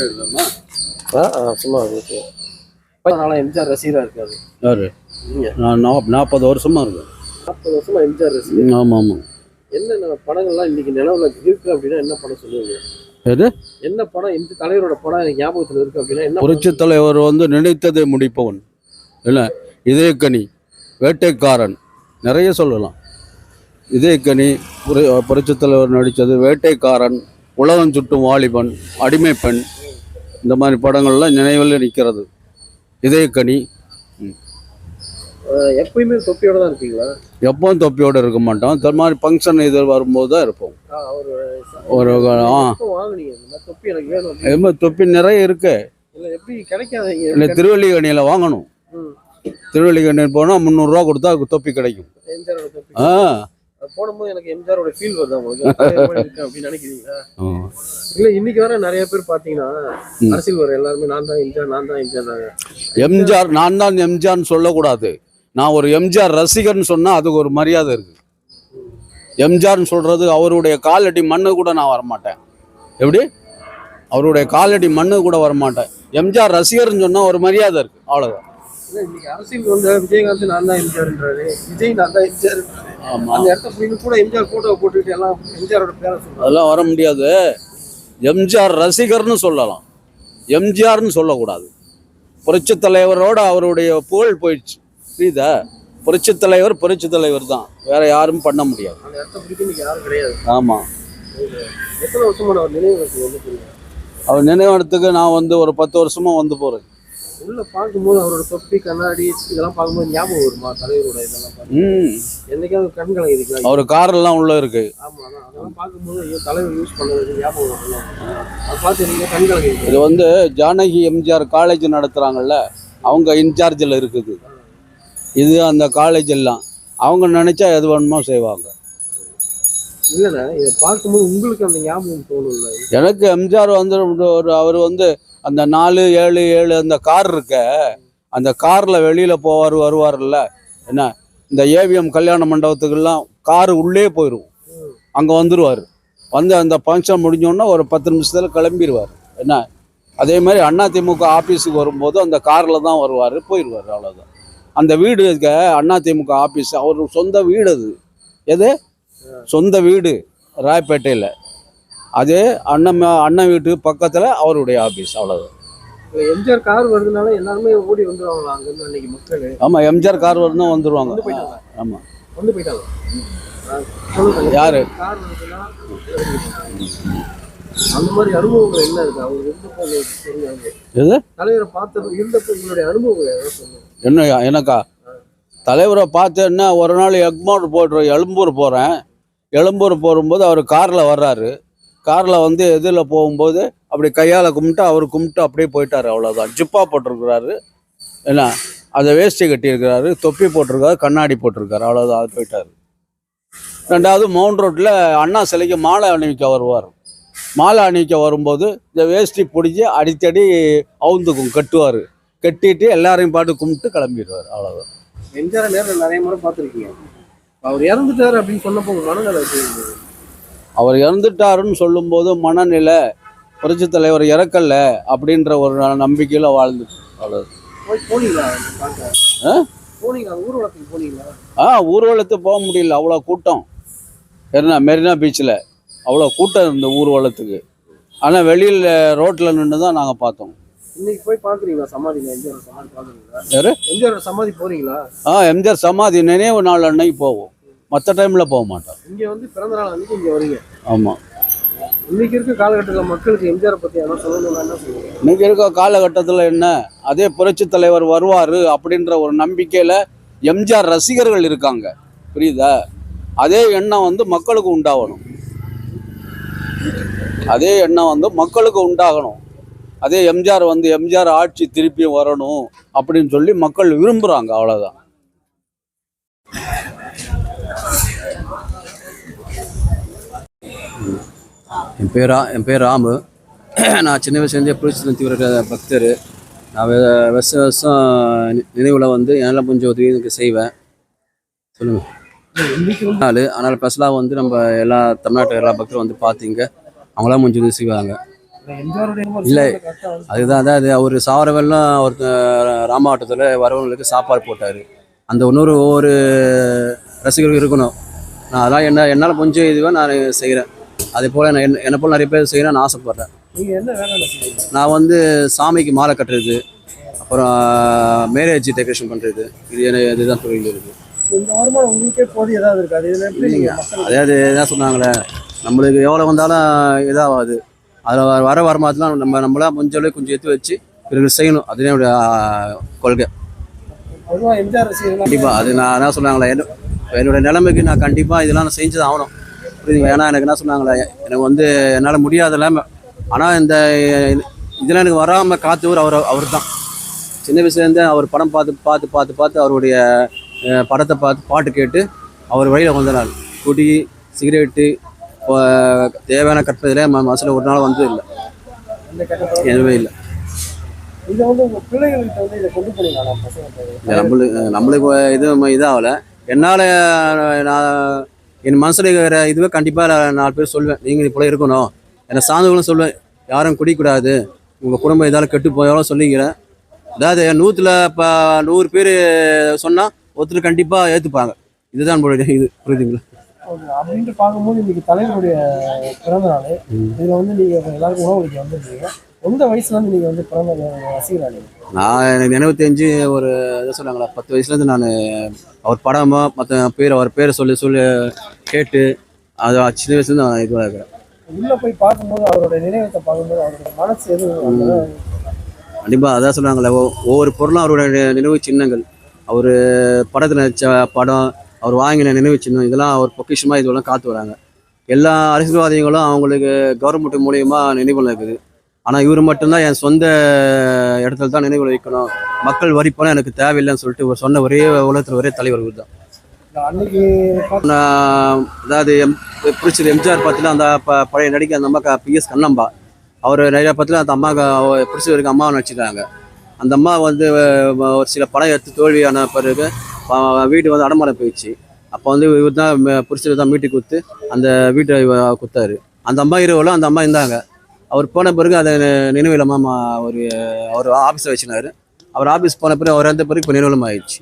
ஆ ஆ சும்மா எம்ஜிஆர் ரசிகராக இருக்காரு. யாரு? நான் நாற்பது வருஷமா இருக்கேன். நாற்பது வருஷமா எம்ஜிஆர் ரசிகர். ஆமாம் ஆமாம் என்னென்ன படங்கள்லாம் இன்னைக்கு நிலவுல இருக்கு அப்படின்னா என்ன படம் சொல்லுவீங்க? எது? என்ன படம்? எந்த தலைவரோட படம் எனக்கு ஞாபகத்தில் இருக்கு அப்படின்னா என்ன புரட்சி தலைவர் வந்து நினைத்ததை முடிப்பவன். இல்லை இதயக்கனி வேட்டைக்காரன். நிறைய சொல்லலாம். இதயக்கனி புர புரட்சி தலைவர் நடித்தது வேட்டைக்காரன் உலகம் சுட்டும் வாலிபன் அடிமை பெண். இந்த மாதிரி படங்கள்லாம் நினைவில் நிற்கிறது இதயக்கனி அஹ், எப்பயுமே தொப்பியோட தான் இருப்பீங்களா? எப்பவும் தொப்பியோடு இருக்க மாட்டோம். இந்த மாதிரி ஃபங்க்ஷன் இது வரும்போது தான் இருப்போம். ஒரு ஆ. தொப்பி. இது நிறைய இருக்கு. இல்ல திருவள்ளிக்கணியில் வாங்கணும். திருவள்ளிக்கணியில் போனால் முந்நூறுரூவா கொடுத்தா தொப்பி கிடைக்கும். ஆ. போடும்போது எனக்கு எம்ஜிஆரோட ஃபீல் வருது இருக்கு அப்படின்னு நினைக்கிறீங்களா. இல்ல இன்னைக்கு வர நிறைய பேர் பாத்தீங்கன்னா ம். அரசியல் வர எல்லாருமே நான் தான் எம்ஜிஆர் நான் தான் எம்ஜிஆர் எம்ஜிஆர் நான் தான் எம்ஜிஆர்னு சொல்லக்கூடாது. நான் ஒரு எம்ஜிஆர் ரசிகர்னு சொன்னா அதுக்கு ஒரு மரியாதை இருக்கு. எம்ஜிஆர்னு சொல்றது அவருடைய காலடி மண்ணு கூட நான் வரமாட்டேன். எப்படி? அவருடைய காலடி மண்ணு கூட வரமாட்டேன். எம்ஜிஆர் ரசிகர்னு சொன்னா ஒரு மரியாதை இருக்கு. அவ்வளவுதான். இல்ல இன்னைக்கு அரசியல் வந்து விஜயகாந்த் நான் தான் எம்ஜிஆர்ன்றாரு விஜய் நான் தான் எம்ஜிஆர். ஆமா. அந்த இடத்த போய் கூட எம்ஜிஆர் போட்டோ போட்டுக்கிட்டு எல்லாம் எம்ஜிஆரோட பேரை சொல்றாங்க அதெல்லாம் வர முடியாது. எம்ஜிஆர் ரசிகர்னு சொல்லலாம். எம்ஜிஆர்னு சொல்லக்கூடாது. புரட்சி தலைவரோட அவருடைய புகழ் போயிடுச்சு. புரியுதா? புரட்சி தலைவர் புரட்சி தலைவர் தான். வேற யாரும் பண்ண முடியாது. அந்த இடத்த பிடிக்க இன்னைக்கு யாரும் கிடையாது. ஆமா. எத்தனை வருஷமான அவர் நினைவு அவர் நினைவிடத்துக்கு நான் வந்து ஒரு பத்து வருஷமா வந்து போறேன். உள்ள பார்க்கும்போது அவரோட தொப்பி கண்ணாடி இதெல்லாம் பார்க்கும்போது ஞாபகம் வருமா? தலைவரோட இதெல்லாம் ம். என்னைக்காவது கண் கலங்கிருக்கா அவர் காரெல்லாம் உள்ள இருக்கு. ஆமா அதான் அதெல்லாம் பார்க்கும்போது ஐயோ தலைவர் யூஸ் பண்ணது ஞாபகம் வரல அதை பார்த்து நீங்க கண் இது வந்து ஜானகி எம்ஜிஆர் காலேஜ் நடத்துறாங்கல்ல அவங்க இன்சார்ஜில் இருக்குது. இது அந்த காலேஜ் எல்லாம். அவங்க நினைச்சா எது வேணுமோ செய்வாங்க. இல்லண்ணா இதை பார்க்கும்போது உங்களுக்கு அந்த ஞாபகம் தோணும்ல. எனக்கு எம்ஜிஆர் வந்து ஒரு அவர் வந்து அந்த நாலு ஏழு ஏழு அந்த கார் இருக்க அந்த காரில் வெளியில் போவார் வருவார்ல என்ன? இந்த ஏவிஎம் கல்யாண மண்டபத்துக்கெல்லாம் காரு உள்ளே போயிடும் அங்கே வந்துடுவார் வந்து அந்த ஃபங்க்ஷன் முடிஞ்சோன்னா ஒரு பத்து நிமிஷத்தில் கிளம்பிடுவார் என்ன? அதே மாதிரி அதிமுக ஆஃபீஸுக்கு வரும்போது அந்த காரில் தான் வருவார் போயிடுவார் அவ்வளோதான் அந்த வீடு இருக்க அதிமுக ஆஃபீஸ் அவர் சொந்த வீடு அது. எது? சொந்த வீடு ராயப்பேட்டையில். அதே அண்ணன் அண்ணன் வீட்டு பக்கத்தில் அவருடைய ஆஃபீஸ் அவ்வளோதான் எம்ஜிஆர் கார் வருதுனால எல்லாருமே ஓடி அன்னைக்கு மக்கள்? ஆமாம் எம்ஜிஆர் கார் வரணும் வந்துடுவாங்க ஆமாம் வந்து போயிட்டாங்க யாரு? கார் வருதுன்னா அந்த மாதிரி அனுபவங்கள் என்ன இருக்கு? அவர் இருந்தப்போ தெரிஞ்சவங்க எது? தலைவரை பார்த்தது இருந்தப்போ உங்களுடைய அனுபவங்கள் சொல்லுங்க. என்ன எனக்கா? தலைவரை பார்த்தேன்னா ஒரு நாள் எக்மோர் போட்டு எழும்பூர் போகிறேன் எழும்பூர் போகும்போது அவர் காரில் வர்றாரு. காரில் வந்து எதில் போகும்போது அப்படி கையால் கும்பிட்டு அவர் கும்பிட்டு அப்படியே போயிட்டாரு அவ்வளோதான் ஜிப்பா போட்டிருக்கிறாரு. என்ன? அதை வேஷ்டி கட்டியிருக்கிறாரு தொப்பி போட்டிருக்காரு கண்ணாடி போட்டிருக்காரு அவ்வளோதான் அது போயிட்டார். ரெண்டாவது மவுண்ட் ரோட்டில் அண்ணா சிலைக்கு மாலை அணிவிக்க வருவார். மாலை அணிவிக்க வரும்போது இந்த வேஷ்டி பிடிச்சி அடித்தடி அவுந்துக்கும் கட்டுவார். கட்டிட்டு எல்லாரையும் பாட்டு கும்பிட்டு கிளம்பிடுவார் அவ்வளோதான் எம்ஜிஆர் நேரில் நிறைய முறை பார்த்துருக்கீங்க. அவர் இறந்துட்டாரு அப்படின்னு சொன்னப்போ மனநிலை அவர் இறந்துட்டாருன்னு சொல்லும்போது மனநிலை புரட்சி தலைவர் இறக்கல அப்படின்ற ஒரு நம்பிக்கையில் வாழ்ந்துட்டு ஆ? போனீங்களா? ஊர்வலத்துக்கு போனீங்களா? ஆ ஊர்வலத்து போக முடியல. அவ்வளோ கூட்டம். என்ன மெரினா பீச்சில் அவ்வளோ கூட்டம் இருந்த ஊர்வலத்துக்கு ஆனால் வெளியில் ரோட்டில் நின்று தான் நாங்கள் பார்த்தோம். இன்னைக்கு போய் பாக்குறீங்களா சமாதி எம்ஜிஆர் சமாதி எம்ஜிஆர் சமாதி போறீங்களா ஆ எம்ஜிஆர் சமாதி நினைவு நாள் அன்னைக்கு போவோம். மற்ற டைமில் போக மாட்டோம் இங்க வந்து பிறந்த நாள் அன்னைக்கு இங்க வரீங்க. ஆமாம் இன்னைக்கு இருக்க காலகட்டத்தில் மக்களுக்கு எம்ஜிஆர் பத்தி என்ன சொல்லணும்னா என்ன சொல்லுங்க இன்னைக்கு இருக்க காலகட்டத்தில் என்ன? அதே புரட்சி தலைவர் வருவார் அப்படின்ற ஒரு நம்பிக்கையில் எம்ஜிஆர் ரசிகர்கள் இருக்காங்க. புரியுதா? அதே எண்ணம் வந்து மக்களுக்கு உண்டாகணும். அதே எண்ணம் வந்து மக்களுக்கு உண்டாகணும். அதே எம்ஜிஆர் வந்து எம்ஜிஆர் ஆட்சி திருப்பி வரணும் அப்படின்னு சொல்லி மக்கள் விரும்புகிறாங்க அவ்வளோதான் என் பேர் என் பேர் ராமு. நான் சின்ன வயசுலேருந்தே புரட்சி தீவிர பக்தர். நான் வருஷ வருஷம் வருஷம் நி- வந்து என்னால் புஞ்ச உதவி எனக்கு செய்வேன். சொல்லுங்கள் நாள் ஆனால் ஸ்பெஷலாக வந்து நம்ம எல்லா தமிழ்நாட்டு எல்லா பக்தரும் வந்து பார்த்தீங்க அவங்களாம் கொஞ்சம் உதவி செய்வாங்க. இல்லை. அதுதான் இல்ல. அது அதுதான் அதாவது அவர் சாவர ஒருத்தர் அவர் ராமாவட்டத்தில் வரவங்களுக்கு சாப்பாடு போட்டார். அந்த இன்னொரு ஒவ்வொரு ரசிகர்கள் இருக்கணும். நான் அதெல்லாம் என்ன என்னால் கொஞ்சம் இதுவாக நான் செய்கிறேன் அதே போல் என்ன என்னை போல் நிறைய பேர் நான் ஆசைப்பட்றேன். நான் வந்து சாமிக்கு மாலை கட்டுறது அப்புறம் மேரேஜ் டெக்கரேஷன் பண்ணுறது இது என்ன இதுதான் தொழில் இருக்குது இந்த வருமானம் உங்களுக்கே போது ஏதாவது இருக்கு? அது இதுல எப்படி நீங்க மக்கள் அதாவது என்ன சொன்னாங்களே நம்மளுக்கு எவ்வளோ வந்தாலும் இதாகாது அதில் வர வருமானத்தில் நம்ம நம்மளாம் கொஞ்சம் அளவுக்கு கொஞ்சம் எடுத்து வச்சு பிறகு செய்யணும். அதுதான் என்னுடைய கொள்கை. கண்டிப்பாக அது நான் என்ன சொன்னாங்களே என்ன என்னோட நிலைமைக்கு நான் கண்டிப்பாக இதெல்லாம் நான் செஞ்சு தான் ஆகணும். ஏன்னா எனக்கு என்ன சொன்னாங்களே? எனக்கு வந்து என்னால் முடியாத நிலைமை ஆனால் இந்த இதெல்லாம் எனக்கு வராமல் காத்தவர் அவர் அவர் தான் சின்ன வயசுலேருந்தே அவர் படம் பார்த்து பார்த்து பார்த்து பார்த்து அவருடைய படத்தை பார்த்து பாட்டு கேட்டு அவர் வழியில் வந்த நாள் குடி சிகரெட்டு தேவையான கற்பதில் மனசில் ஒரு நாள் வந்தது இல்லை. எதுவுமே இல்லை. நம்மளுக்கு நம்மளுக்கு இது இதாகலை. என்னால் நான் என் மனசில் இருக்கிற இதுவே கண்டிப்பாக நாலு பேர் சொல்லுவேன் நீங்கள் இது போல இருக்கணும். என்னை சார்ந்தவங்களும் சொல்லுவேன் யாரும் குடிக்கூடாது. உங்கள் குடும்பம் இதால் கெட்டு போயாலும் சொல்லிக்கிறேன் அதாவது நூற்றில் இப்போ நூறு பேர் சொன்னால் ஒருத்தர் கண்டிப்பாக ஏற்றுப்பாங்க இதுதான் நம்மளுடைய இது புரியுதுங்களா. அப்படின்ட்டு பார்க்கும்போது இன்னைக்கு தலைவருடைய பிறந்த நாள். இதுல வந்து நீங்க எல்லாருக்கும் உணவு வந்திருக்கீங்க. எந்த வயசுல இருந்து நீங்க வந்து பிறந்த ரசிகரா நான் எனக்கு நினைவத்தஞ்சு ஒரு இதை சொன்னாங்களா பத்து வயசுலேருந்து நான் அவர் படமோ மற்ற பேர் அவர் பேரை சொல்லி சொல்லி கேட்டு அது சின்ன வயசுலேருந்து நான் இதுவாக இருக்கிறேன். உள்ள போய் பார்க்கும்போது அவரோட நினைவத்தை பார்க்கும்போது அவருடைய மனசு எதுவும் கண்டிப்பாக அதான் சொல்கிறாங்களே ஒவ்வொரு பொருளும் அவருடைய நி- நினைவு சின்னங்கள். அவர் படத்தில் நடிச்ச படம் அவர் வாங்கின நினைவு சின்னம் இதெல்லாம் அவர் பொக்கிஷமாக இதெல்லாம் காத்து வராங்க. எல்லா அரசியல்வாதிகளும் அவங்களுக்கு கவர்மெண்ட் மூலியமா நினைவில் இருக்குது. ஆனால் இவர் மட்டும்தான் என் சொந்த இடத்துல தான் நினைவில் வைக்கணும். மக்கள் வரி பணம் எனக்கு தேவையில்லைன்னு சொல்லிட்டு இவர் சொன்ன ஒரே உலகத்தில் ஒரே தலைவர் இவர் தான் நான் அதாவது எம் பிடிச்சது எம்ஜிஆர் படத்தில் அந்த ப- பழைய நடிகை அந்த அம்மா பிஎஸ் கண்ணம்பா அவர் நிறைய படத்தில் அந்த அம்மாவுக்கு பிடிச்சவருக்கு அம்மாவை நடிச்சிட்டாங்க அந்த அம்மா வந்து ஒரு சில படம் எடுத்து தோல்வியான பிறகு வீடு வந்து அடமானம் போயிடுச்சு. அப்போ வந்து இவர் தான் பிடிச்சது தான் மீட்டு கொடுத்து அந்த வீட்டை கொடுத்தாரு. அந்த அம்மா இரவுல அந்த அம்மா இருந்தாங்க. அவர் போன பிறகு அதை நினைவிலமாக ஒரு அவர் ஆஃபீஸை வச்சுனார் அவர் ஆஃபீஸ் போன பிறகு அவர் வந்த பிறகு இப்போ நினைவிலம் ஆயிடுச்சு.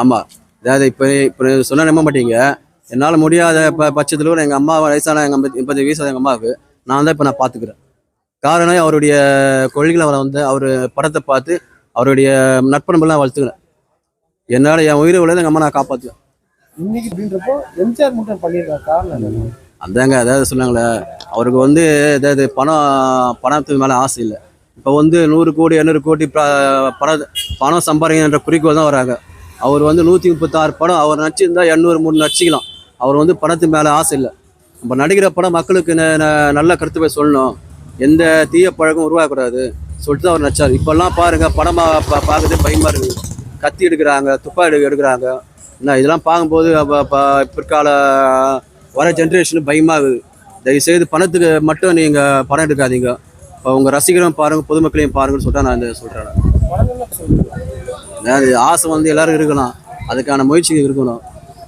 ஆமாம் அதாவது இப்போ இப்போ சொன்ன நம்ப மாட்டீங்க. என்னால் முடியாத பட்சத்தில் கூட எங்கள் அம்மா வயசான எங்கள் ஐம்பத்தி முப்பது வயசு எங்கள் அம்மாவுக்கு நான் தான் இப்போ நான் பார்த்துக்கிறேன் காரணம் அவருடைய கொள்கைகளை அவரை வந்து அவர் படத்தை பார்த்து அவருடைய நட்பண்பெல்லாம் வளர்த்துக்கிறேன். என்னால் என் உயிரை விளையாது எங்கள் அம்மா நான் காப்பாற்றுவேன் இன்னைக்கு அப்படின்றப்போ எம்ஜிஆர் மட்டும் பண்ணியிருக்காரு காரணம் அதாங்க அதாவது சொன்னாங்களே அவருக்கு வந்து அதாவது பணம் பணத்துக்கு மேலே ஆசை இல்லை. இப்போ வந்து நூறு கோடி இரநூறு கோடி ப- பணம் பணம் சம்பாதிக்கின்ற குறிக்கோள் தான் வராங்க. அவர் வந்து நூற்றி முப்பத்தாறு படம் அவர் நடிச்சிருந்தா எண்ணூறு மூணு நடிச்சிக்கலாம். அவர் வந்து பணத்துக்கு மேலே ஆசை இல்லை. நம்ம நடிக்கிற படம் மக்களுக்கு ந- நல்ல கருத்து போய் சொல்லணும். எந்த தீய பழக்கம் உருவாகக்கூடாது சொல்லிட்டு தான் அவர் நடிச்சார். இப்போல்லாம் பாருங்கள் படமாக பா- பா- பயமாக இருக்குது கத்தி எடுக்கிறாங்க துப்பாக்கி எடுக்கிறாங்க. என்ன இதெல்லாம் பார்க்கும்போது அப்ப- பிற்கால வர ஜென்ரேஷன் பயமாகுது. தயவுசெய்து பணத்துக்கு மட்டும் நீங்கள் படம் எடுக்காதீங்க. உங்கள் ரசிகரும் பாருங்கள் பொதுமக்களையும் பாருங்கன்னு சொல்லிட்டு நான் இதை சொல்கிறேன் படங்கள்ல அதாவது ஆசை வந்து எல்லோரும் இருக்கலாம். அதுக்கான முயற்சி இருக்கணும்.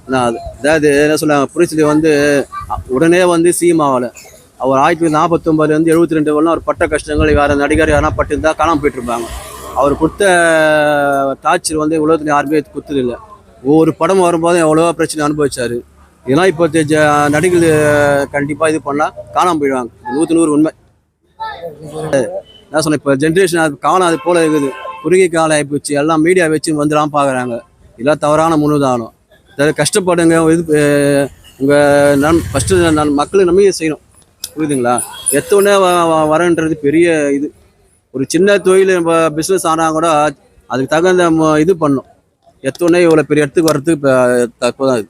என்ன அது- அதாவது என்ன சொல்ல புரிச்சது வந்து உடனே வந்து சிஎம் ஆகலை. அவர் ஆயிரத்தி தொள்ளாயிரத்தி நாற்பத்தொம்பதுலேருந்து எழுபத்தி ரெண்டு வரலாம் அவர் பட்ட கஷ்டங்கள் வேறு நடிகர் யாரா பட்டிருந்தா காணாமல் போயிட்டுருப்பாங்க. அவர் கொடுத்த டார்ச்சர் வந்து உலகத்தில் யாருமே கொடுத்தது இல்லை ஒவ்வொரு படம் வரும்போது எவ்வளோ பிரச்சனை அனுபவிச்சாரு. இதெல்லாம் இப்போ நடிகள் நடிகர்கள் கண்டிப்பாக இது பண்ணால் காணாமல் போயிடுவாங்க. நூற்றி நூறு உண்மை. நான் சொன்னேன் இப்போ ஜென்ரேஷன் அது காலம் அது போல இருக்குது. குறுகிய காலம் ஆகிப்போச்சு எல்லாம் மீடியா வச்சு வந்துடாம பார்க்குறாங்க இதெல்லாம் தவறான முன்னுதாரணம். அதாவது கஷ்டப்படுங்க இது உங்கள் நன் ஃபஸ்ட்டு நன் மக்களை நம்ம செய்யணும். புரியுதுங்களா? எத்தோடனே வரன்றது பெரிய இது. ஒரு சின்ன தொழில் நம்ம பிஸ்னஸ் ஆனால் கூட அதுக்கு தகுந்த இது பண்ணும். எத்தோடனே இவ்வளோ பெரிய இடத்துக்கு வர்றதுக்கு இப்போ தற்போதான் இது.